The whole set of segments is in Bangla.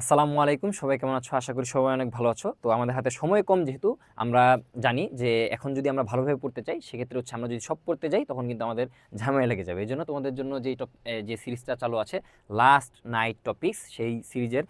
আসসালামু আলাইকুম। সবাই কেমন আছো? আশা করি সবাই অনেক ভালো আছো। তো আমাদের হাতে সময় কম যেহেতু আমরা জানি যে এখন যদি আমরা ভালোভাবে পড়তে চাই, সেক্ষেত্রে হচ্ছে আমরা যদি সব পড়তে যাই, তখন কিন্তু আমাদের ঝামেলা লেগে যাবে। এই জন্য তোমাদের জন্য যে টপ যে সিরিজটা চালু আছে লাস্ট নাইট টপিক্স সেই সিরিজের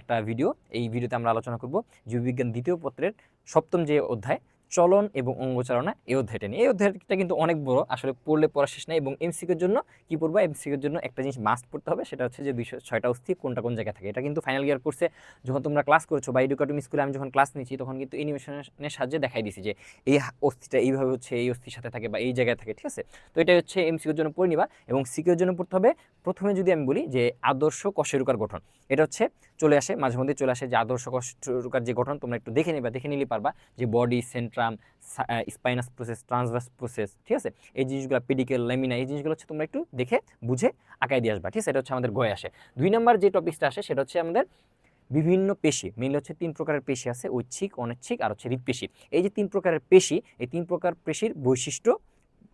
একটা ভিডিও। এই ভিডিওতে আমরা আলোচনা করব জীববিজ্ঞান দ্বিতীয় পত্রের সপ্তম যে অধ্যায় চলন এবং অঙ্গচালনা এই অধ্যায়টা নিয়ে। এই অধ্যায়টা কিন্তু অনেক বড়, আসলে পড়লে পড়া শেষ নেই এবং এমসিকের জন্য কি পড়ব? এমসিকের জন্য একটা জিনিস মাস্ট পড়তে হবে, সেটা হচ্ছে যে দুইশো ছয়টা অস্থি, কোনটা কোন জায়গায় থাকে। এটা কিন্তু ফাইনাল ইয়ার কোর্সে যখন তোমরা ক্লাস করছ বা এডুকেটিভ স্কুলে আমি যখন ক্লাস নিচ্ছি তখন কিন্তু অ্যানিমেশনের সাহায্যে দেখাই দিছি যে এই অস্থিটা এইভাবে হচ্ছে, এই অস্থির সাথে থাকে বা এই জায়গায় থাকে, ঠিক আছে? তো এটা হচ্ছে এমসিকের জন্য পড়ে নিবা এবং সিকের জন্য পড়তে হবে। প্রথমে যদি আমি বলি যে আদর্শ কশেরুকার গঠন, এটা হচ্ছে চলে আসে মাঝে মধ্যে চলে আসে যে আদর্শ কশেরুকার যে গঠন, তোমরা একটু দেখে নিবা, দেখে নিলে পারবা যে body centrum spinous process transverse process ঠিক আছে? এই জিনিসগুলো পেডিকেল ল্যামিনা এই জিনিসগুলো হচ্ছে তোমরা একটু দেখে, বুঝে আঁকাই দিয়ে আসবা, ঠিক আছে? এটা হচ্ছে আমাদের গয়ে আসে। দুই নাম্বার যে টপিকসটা আসে, সেটা হচ্ছে আমাদের বিভিন্ন পেশি মেনলি হচ্ছে তিন প্রকারের পেশি আছে, ঐচ্ছিক, অনৈচ্ছিক আর হচ্ছে হৃদপেশি এই যে তিন প্রকারের পেশি, এই তিন প্রকার পেশির বৈশিষ্ট্য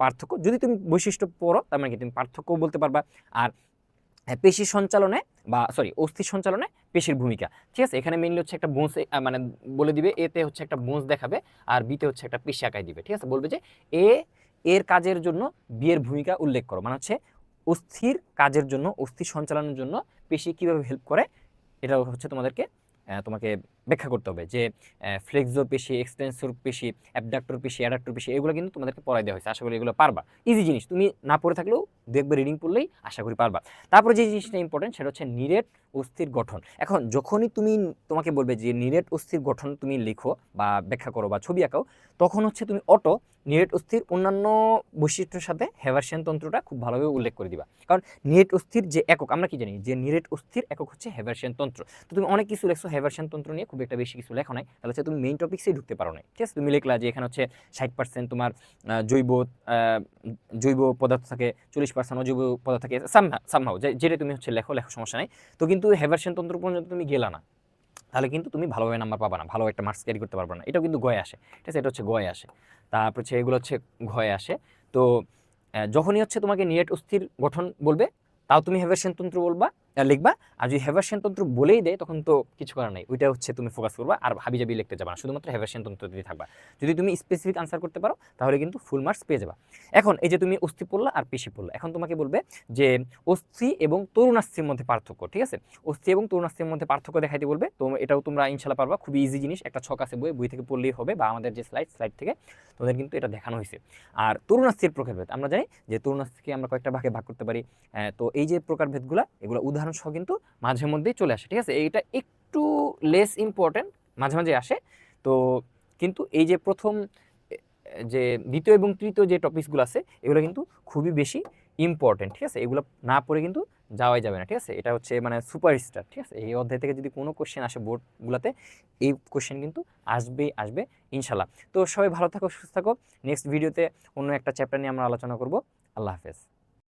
পার্থক্য, যদি তুমি বৈশিষ্ট্য পড়ো, তার মানে কি? তুমি পার্থক্যও বলতে পারবা, আর পেশি সঞ্চালনে বা সরি অস্থি সঞ্চালনে পেশির ভূমিকা। ঠিক আছে? এখানে মেনলি হচ্ছে একটা বোঁস মানে বলে দিবে এতে হচ্ছে একটা বোঁস দেখাবে আর বিতে হচ্ছে একটা পেশি আঁকায় দিবে। ঠিক আছে? বলবে যে এ এর কাজের জন্য বিয়ের ভূমিকা উল্লেখ করো। মানে হচ্ছে অস্থির কাজের জন্য, অস্থি সঞ্চালনের জন্য পেশি কীভাবে হেল্প করে এটা হচ্ছে তোমাদেরকে তোমাকে ব্যাখ্যা করতে হবে যে ফ্লেক্সো পেশি এক্সটেন্সর পেশি অ্যাবডাক্টর পেশি অ্যাডাক্টর পেশি, এগুলো কিন্তু তোমাদেরকে পড়াই দেওয়া হয়েছে। আশা করি এগুলো পারবা। ইজি জিনিস। তুমি না পড়ে থাকলেও দেখবে রিডিং পড়লেই আশা করি পারবা। তারপরে যে জিনিসটা ইম্পর্টেন্ট সেটা হচ্ছে নিরেট অস্থির গঠন। এখন যখনই তুমি তোমাকে বলবে যে, নিরেট অস্থির গঠন তুমি লিখো বা ব্যাখ্যা করো বা ছবি আঁকাও, তখন হচ্ছে তুমি অটো নিরেট অস্থির অন্যান্য বৈশিষ্ট্যের সাথে হেভার্সিয়ান তন্ত্রটা খুব ভালোভাবে উল্লেখ করে দিবা। কারণ নিরেট অস্থির যে একক, আমরা কি জানি? যে নিরেট অস্থির একক হচ্ছে হেভার্সিয়ান তন্ত্র। তো তুমি অনেক কিছু লেখছো হেভার্সিয়ান তন্ত্র নিয়ে, খুব একটা বেশি কিছু লেখো নাই, তাহলে হচ্ছে তুমি মেইন টপিক্সেই ঢুকতে পারো নাই। ঠিক আছে? তুমি লিখলা যে এখানে হচ্ছে ষাট পার্সেন্ট তোমার জৈব জৈব পদার্থ থাকে, চল্লিশ পার্সেন্ট অজৈব পদার্থ থাকে সামহাও যেটা তুমি হচ্ছে লেখো লেখো, সমস্যা নাই। তো কিন্তু হেভার্সিয়ান তন্ত্র পর্যন্ত তুমি গেলা না। তাহলে কিন্তু তুমি ভালোভাবে নাম্বার পাবা না, ভালো একটা মার্কস ক্যারি করতে পারবে না। এটাও কিন্তু গয়ে আসে। ঠিক আছে? এটা হচ্ছে গয়ে আসে। তারপর হচ্ছে এগুলো হচ্ছে ঘয়ে আসে। তো যখনই হচ্ছে তোমাকে নিরেট অস্থির গঠন বলবে, তাও তুমি হেভার্সিয়ান তন্ত্র বলবা। লিখবা। আর যদি হেভার্সিয়ান তন্ত্র বলেই দেয়, তখন তো কিছু করার নাই। ওইটা হচ্ছে তুমি ফোকাস করবা আর হাবিজাবি লিখতে যাবা না। শুধুমাত্র হেভার্সিয়ান তন্ত্র দিয়ে থাকবা। যদি তুমি স্পেসিফিক আনসার করতে পারো, তাহলে কিন্তু ফুল মার্কস পেয়ে যাবা। এখন এই যে তুমি অস্থি পড়লা আর পেশি পড়লা, এখন তোমাকে বলবে যে অস্থি এবং তরুণাস্থির মধ্যে পার্থক্য, ঠিক আছে? অস্থি এবং তরুণাস্থির মধ্যে পার্থক্য দেখাইতে বলবে, তো এটাও তোমরা ইনশাল্লাহ পারবা। খুবই ইজি জিনিস, একটা ছক আছে, বই বই থেকে পড়লেই হবে বা আমাদের যে স্লাইড স্লাইড থেকে, তোমাদের কিন্তু এটা দেখানো হয়েছে। আর তরুণাস্থির প্রকারভেদ, আমরা জানি যে তরুণাস্থিকে আমরা কয়েকটা ভাগে ভাগ করতে পারি। তো এই যে প্রকারভেদগুলো, এগুলো উদাহরণ সহ কিন্তু মাঝে মধ্যেই চলে আসে, ঠিক আছে? এইটা একটু লেস ইম্পর্টেন্ট মাঝে মাঝে আসে। তো কিন্তু এই যে প্রথম যে দ্বিতীয় এবং তৃতীয় যে টপিকসগুলো আছে, এগুলো কিন্তু খুবই বেশি ইম্পর্টেন্ট ঠিক আছে? এগুলো না পড়ে কিন্তু যাওয়াই যাবে না, ঠিক আছে? এটা হচ্ছে মানে সুপারস্টার ঠিক আছে? এই অধ্যায় থেকে যদি কোনো কোশ্চেন আসে বোর্ডগুলোতে এই কোশ্চেন কিন্তু আসবেই আসবে ইনশাল্লাহ তো সবাই ভালো থাকো, সুস্থ থাকো। নেক্সট ভিডিওতে অন্য একটা চ্যাপ্টার নিয়ে আমরা আলোচনা করব। আল্লাহ হাফেজ।